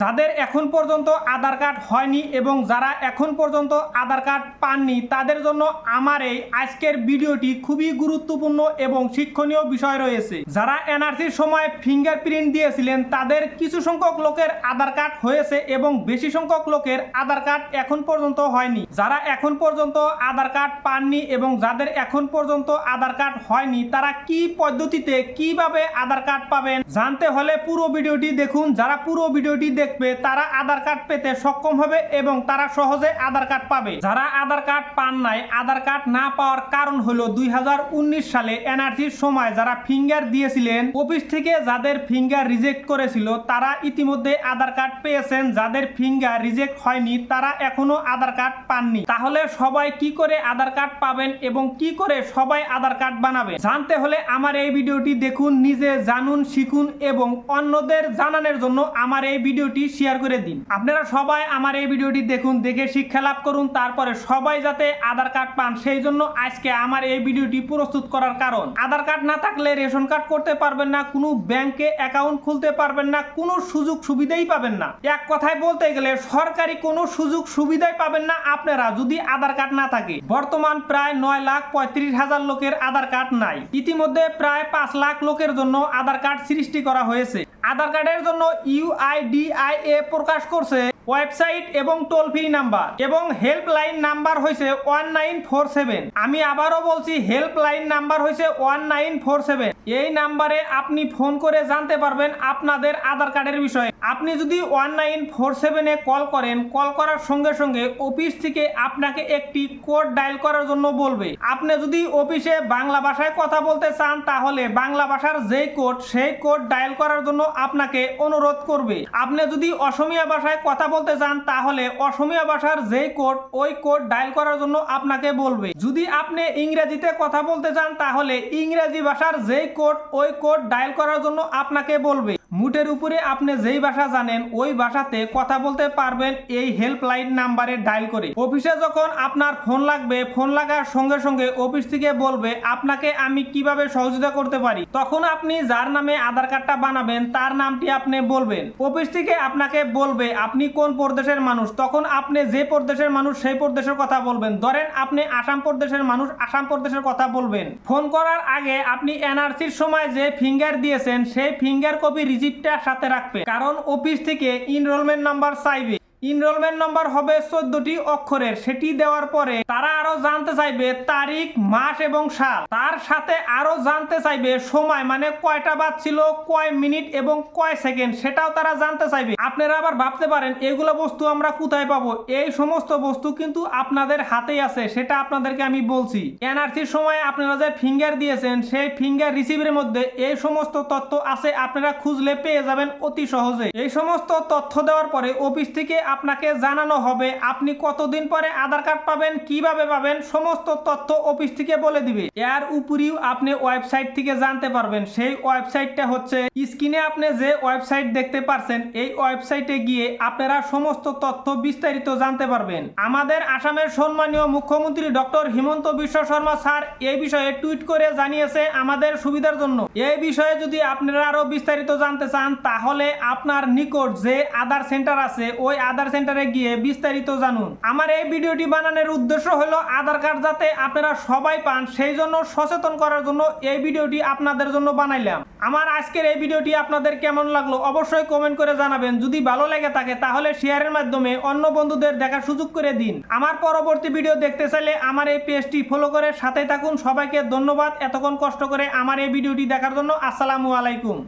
যাদের এখন পর্যন্ত আধার কার্ড হয়নি এবং যারা এখন পর্যন্ত আধার কার্ড পাননি, তাদের জন্য আমার এই আজকের ভিডিওটি খুবই গুরুত্বপূর্ণ এবং শিক্ষণীয় বিষয় রয়েছে। যারা এনআরসির সময় ফিঙ্গারপ্রিন্ট দিয়েছিলেন, তাদের কিছু সংখ্যক লোকের আধার কার্ড হয়েছে এবং বেশি সংখ্যক লোকের আধার কার্ড এখন পর্যন্ত হয়নি। যারা এখন পর্যন্ত আধার কার্ড পাননি এবং যাদের এখন পর্যন্ত আধার কার্ড হয়নি, তারা কি পদ্ধতিতে কীভাবে আধার কার্ড পাবেন, জানতে হলে পুরো ভিডিওটি দেখুন। যারা পুরো ভিডিওটি দেখবে তারা আধার কার্ড পেতে সক্ষম হবে এবং তারা সহজে আধার কার্ড পাবে। যারা আধার কার্ড পান নাই, আধার কার্ড না পাওয়ার কারণ হলো দুই হাজার উনিশ সালে এনআরসির সময় যারা ফিঙ্গার দিয়েছিলেন, অফিস থেকে যাদের ফিঙ্গার রিজেক্ট করেছিল, তারা ইতিমধ্যে আধার কার্ড পেয়েছেন। যাদের ফিঙ্গার রিজেক্ট হয়নি, তারা এখনও আধার কার্ড পাননি। তাহলে সবাই কি করে আধার কার্ড পাবেন এবং কি করে সবাই আধার কার্ড বানাবে? জানতে হলে আমার এই ভিডিওটি দেখুন, নিজে জানুন, শিখুন এবং অন্যদের জানানোর জন্য আমার এই ভিডিওটি শেয়ার করে দিন। আপনারা সবাই আমার এই ভিডিওটি দেখুন, দেখে শিক্ষা লাভ করুন, তারপরে সবাই যাতে আধার কার্ড পান, সেই জন্য আজকে আমার এই ভিডিওটি প্রস্তুত করার কারণ। আধার কার্ড না থাকলে রেশন কার্ড করতে পারবেন না, কোনো ব্যাংকে অ্যাকাউন্ট খুলতে পারবেন না, কোনো সুযোগ সুবিধাই পাবেন না। এক কথায় বলতে গেলে, সরকারি কোনো সুযোগ সুবিধাই পাবেন না আপনারা যদি আধার কার্ড না থাকে। বর্তমান প্রায় নয় লাখ পঁয়ত্রিশ হাজার লোকের আধার কার্ড নাই। ইতিমধ্যে প্রায় পাঁচ লাখ লোকের জন্য আধার কার্ড সৃষ্টি করা হয়েছে। আধার কার্ডের জন্য ইউআইডিআইএ প্রকাশ করছে। ওয়েবসাইট এবং টোল ফ্রি নাম্বার এবং হেল্পলাইন নাম্বার হয়েছে ওয়ান নাইন ফোর সেভেন। আমি আবারও বলছি, হেল্পলাইন নাম্বার হয়েছে ওয়ান নাইন ফোর সেভেন। এই নাম্বারে আপনি ফোন করে জানতে পারবেন আপনাদের আধার কার্ডের বিষয়ে। আপনি যদি ওয়ান নাইন ফোর সেভেনে কল করেন, কল করার সঙ্গে সঙ্গে অফিস থেকে আপনাকে একটি কোড ডায়াল করার জন্য বলবে। আপনি যদি অফিসে বাংলা ভাষায় কথা বলতে চান, তাহলে বাংলা ভাষার যেই কোড, সেই কোড ডায়াল করার জন্য আপনাকে অনুরোধ করবে। আপনি যদি অসমীয়া ভাষায় কথা বলতে চান, তাহলে অসমীয়া ভাষার যেই কোড, ওই কোড ডায়াল করার জন্য আপনাকে বলবে। যদি আপনি ইংরেজিতে কথা বলতে চান, তাহলে ইংরেজি ভাষার যেই কোড, ওই কোড ডায়াল করার জন্য আপনাকে বলবে। মুটের উপরে আপনি যেই ভাষা জানেন, ওই ভাষাতে কথা বলতে পারবেন এই হেল্পলাইন নাম্বারে ডায়াল করে। অফিসে যখন আপনার ফোন লাগবে ফোন লাগার সঙ্গে সঙ্গে অফিস থেকে বলবে, আপনাকে আমি কীভাবে সহযোগিতা করতে পারি? তখন আপনি যার নামে আধার কার্ডটা বানাবেন, তার নামটি আপনি বলবেন। অফিস থেকে আপনাকে বলবে, আপনি কোন প্রদেশের মানুষ? তখন আপনি যে প্রদেশের মানুষ, সেই প্রদেশের কথা বলবেন। ধরেন আপনি আসাম প্রদেশের মানুষ, আসাম প্রদেশের কথা বলবেন। ফোন করার আগে আপনি এনআরসির সময় যে ফিঙ্গার দিয়েছেন, সেই ফিঙ্গার কপি রিসিপ্টটা সাথে রাখবে। কারণ অফিস থেকে ইনরোলমেন্ট নাম্বার চাইবে। ইনরোলমেন্ট নাম্বার হবে চোদ্দটি অক্ষরের। সেটি দেওয়ার পরে তারা আরও জানতে চাইবে তারিখ, মাস এবং সাল। তার সাথে আরও জানতে চাইবে সময় মানে কয়টা বাদ ছিল কয় মিনিট এবং কয় সেকেন্ড, সেটাও তারা জানতে চাইবে। আপনারা আবার ভাবতে পারেন, এগুলো বস্তু আমরা কোথায় পাবো? এই সমস্ত বস্তু কিন্তু আপনাদের হাতেই আছে, সেটা আপনাদেরকে আমি বলছি। এনআরসির সময় আপনারা যে ফিঙ্গার দিয়েছেন, সেই ফিঙ্গার রিসিভের মধ্যে এই সমস্ত তথ্য আছে, আপনারা খুঁজলে পেয়ে যাবেন অতি সহজে। এই সমস্ত তথ্য দেওয়ার পরে অফিস থেকে আপনাকে জানানো হবে। আপনি কতদিন পরে আধার কার্ড পাবেন, কীভাবে পাবেন, সমস্ত তথ্য অফিস থেকে বলে দিবে। এর উপরেও আপনি ওয়েবসাইট থেকে জানতে পারবেন। সেই ওয়েবসাইটটা হচ্ছে, স্ক্রিনে আপনি যে ওয়েবসাইট দেখতে পারছেন, এই ওয়েবসাইটে গিয়ে আপনারা সমস্ত তথ্য বিস্তারিত জানতে পারবেন। আমাদের আসামের সম্মানীয় মুখ্যমন্ত্রী ডক্টর হিমন্ত বিশ্ব শর্মা স্যার এই বিষয়ে টুইট করে জানিয়েছে আমাদের সুবিধার জন্য। এই বিষয়ে যদি আপনারা আরও বিস্তারিত জানতে চান, তাহলে আপনার নিকট যে আধার সেন্টার আছে, ওই আধার সেন্টারে গিয়ে বিস্তারিত জানুন। আমার এই ভিডিওটি বানানোর উদ্দেশ্য হলো আধার কার্ড যাতে আপনারা সবাই পান, সেই জন্য সচেতন করার জন্য এই ভিডিওটি আপনাদের জন্য বানাইলাম। আমার আজকের এই ভিডিওটি আপনাদের কেমন লাগল অবশ্যই কমেন্ট করে জানাবেন। যদি ভালো লেগে থাকে তাহলে শেয়ারের মাধ্যমে অন্য বন্ধুদের দেখার সুযোগ করে দিন। আমার পরবর্তী ভিডিও দেখতে চাইলে আমার এই পেজটি ফলো করে সাথে থাকুন। সবাইকে ধন্যবাদ। এতক্ষণ কষ্ট করে আমার এই ভিডিওটি দেখার জন্য আসসালামু আলাইকুম।